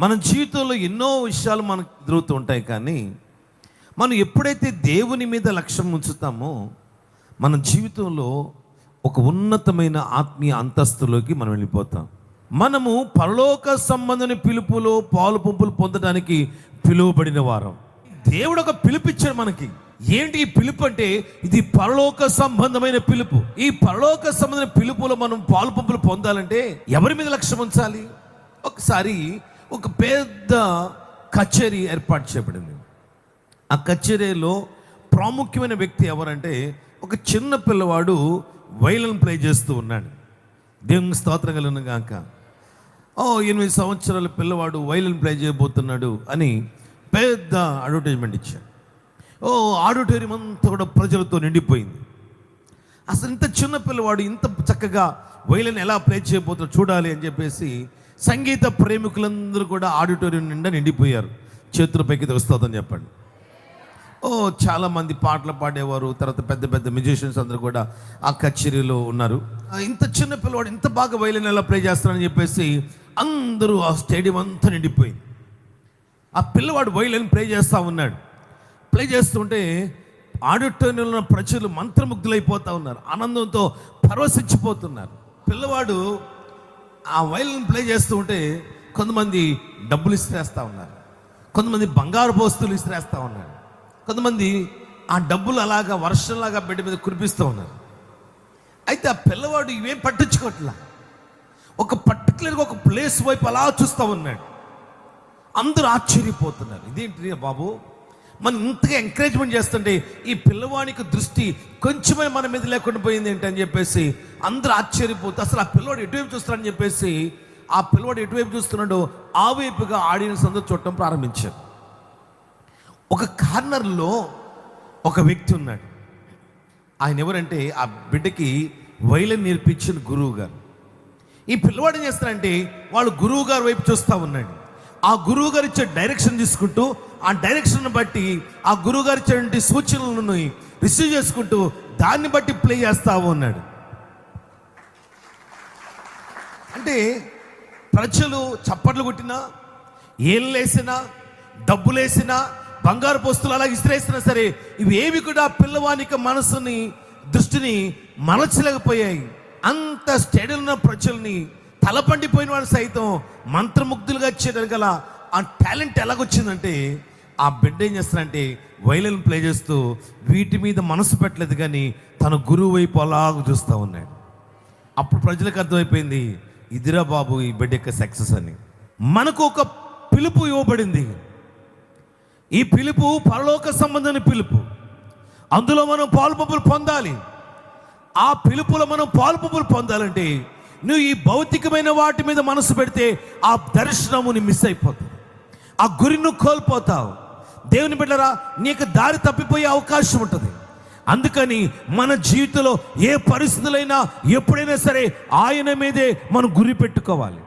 మన జీవితంలో ఎన్నో విషయాలు మనకు ఎదురుతూ ఉంటాయి కానీ మనం ఎప్పుడైతే దేవుని మీద లక్ష్యం ఉంచుతామో మన జీవితంలో ఒక ఉన్నతమైన ఆత్మీయ అంతస్తులోకి మనం వెళ్ళిపోతాం. మనము పరలోక సంబంధమైన పిలుపులో పాలు పంపులు పొందడానికి పిలువబడిన వారం. దేవుడు ఒక పిలుపు ఇచ్చాడు మనకి. ఏంటి ఈ పిలుపు అంటే? ఇది పరలోక సంబంధమైన పిలుపు. ఈ పరలోక సంబంధమైన పిలుపులో మనం పాలు పంపులు పొందాలంటే ఎవరి మీద లక్ష్యం ఉంచాలి? ఒకసారి ఒక పెద్ద కచేరీ ఏర్పాటు చేయబడింది. ఆ కచేరీలో ప్రాముఖ్యమైన వ్యక్తి ఎవరంటే ఒక చిన్న పిల్లవాడు వైలన్ ప్లే చేస్తూ ఉన్నాడు. దేవుని స్తోత్రం కలిగిన గాక. ఓ ఎనిమిది సంవత్సరాల పిల్లవాడు వైలన్ ప్లే చేయబోతున్నాడు అని పెద్ద అడ్వర్టైజ్మెంట్ ఇచ్చాడు. ఓ ఆడిటోరియం అంతా కూడా ప్రజలతో నిండిపోయింది. అసలు ఇంత చిన్న పిల్లవాడు ఇంత చక్కగా వైలన్ ఎలా ప్లే చేయబోతుందో చూడాలి అని చెప్పేసి సంగీత ప్రేమికులందరూ కూడా ఆడిటోరియం నిండా నిండిపోయారు. చేతులు పైకి తెలుస్తుందని చెప్పండి. ఓ చాలామంది పాటలు పాడేవారు తర్వాత పెద్ద పెద్ద మ్యూజిషియన్స్ అందరూ కూడా ఆ కచేరీలో ఉన్నారు. ఇంత చిన్న పిల్లవాడు ఇంత బాగా వైలిన్ ఎలా ప్లే చేస్తారని చెప్పేసి అందరూ ఆ స్టేడియం అంతా నిండిపోయింది. ఆ పిల్లవాడు వైలిన్ ప్లే చేస్తూ ఉన్నాడు. ప్లే చేస్తుంటే ఆడిటోరియంలో ఉన్న ప్రజలు మంత్రముగ్ధులైపోతూ ఉన్నారు. ఆనందంతో పరవశించిపోతున్నారు. పిల్లవాడు ఆ వైలిన్ ప్లే చేస్తూ ఉంటే కొంతమంది డబ్బులు ఇస్తేస్తూ ఉన్నారు. కొంతమంది బంగారు వస్తువులు ఇస్తేస్తూ ఉన్నారు. కొంతమంది ఆ డబ్బులు అలాగా వర్షంలాగా బిడ్డ మీద కురిపిస్తూ ఉన్నారు. అయితే ఆ పిల్లవాడు ఇవేం పట్టించుకోవట్లా ఒక పర్టికులర్గా ఒక ప్లేస్ వైపు అలా చూస్తూ ఉన్నాడు. అందరూ ఆశ్చర్యపోతున్నారు. ఇదేంటి బాబు? మనం ఇంతగా ఎంకరేజ్మెంట్ చేస్తుంటే ఈ పిల్లవానికి దృష్టి కొంచెమే మన మీద లేకుండా పోయింది ఏంటి అని చెప్పేసి అందరూ ఆశ్చర్యపోతే అసలు ఆ పిల్లవాడు ఎటువైపు చూస్తాడని చెప్పేసి ఆ పిల్లవాడు ఎటువైపు చూస్తున్నాడో ఆ వైపుగా ఆడియన్స్ అందరూ చూడటం ప్రారంభించారు. ఒక కార్నర్లో ఒక వ్యక్తి ఉన్నాడు. ఆయన ఎవరంటే ఆ బిడ్డకి వైలన్ నేర్పించిన గురువు గారు ఈ పిల్లవాడు ఏం చేస్తారంటే వాళ్ళు గురువు గారు వైపు చూస్తూ ఉన్నాడు. ఆ గురువు గారు ఇచ్చే డైరెక్షన్ తీసుకుంటూ ఆ డైరెక్షన్ బట్టి ఆ గురువు గారు ఇచ్చేటువంటి సూచనలను రిసీవ్ చేసుకుంటూ దాన్ని బట్టి ప్లే చేస్తావు ఉన్నాడు అంటే ప్రజలు చప్పట్లు కొట్టినా ఏళ్ళేసినా డబ్బులేసినా బంగారు పోస్తులు అలా ఇసిరేసినా సరే ఇవేవి కూడా పిల్లవానికి మనసుని దృష్టిని మలచలేకపోయాయి. అంత స్టేడియం ఉన్న ప్రజల్ని తలపండిపోయిన వాళ్ళు సైతం మంత్రముగ్ధులుగా వచ్చేదాని గల ఆ టాలెంట్ ఎలాగొచ్చిందంటే ఆ బిడ్డ ఏం చేస్తారంటే వైలన్ ప్లే చేస్తూ వీటి మీద మనసు పెట్టలేదు కానీ తన గురువు వైపు అలాగ చూస్తూ ఉన్నాడు. అప్పుడు ప్రజలకు అర్థమైపోయింది ఇదిరా బాబు ఈ బిడ్డ యొక్క సక్సెస్ అని. మనకు ఒక పిలుపు ఇవ్వబడింది. ఈ పిలుపు పరలోక సంబంధమైన పిలుపు. అందులో మనం పాలుపంపులు పొందాలి. ఆ పిలుపులో మనం పాలుపంపులు పొందాలంటే నువ్వు ఈ భౌతికమైన వాటి మీద మనసు పెడితే ఆ దర్శనముని మిస్ అయిపోతుంది. ఆ గురి నువ్వు కోల్పోతావు. దేవుని బిడ్డరా నీకు దారి తప్పిపోయే అవకాశం ఉంటుంది. అందుకని మన జీవితంలో ఏ పరిస్థితులైనా ఎప్పుడైనా సరే ఆయన మీదే మనం గురి పెట్టుకోవాలి.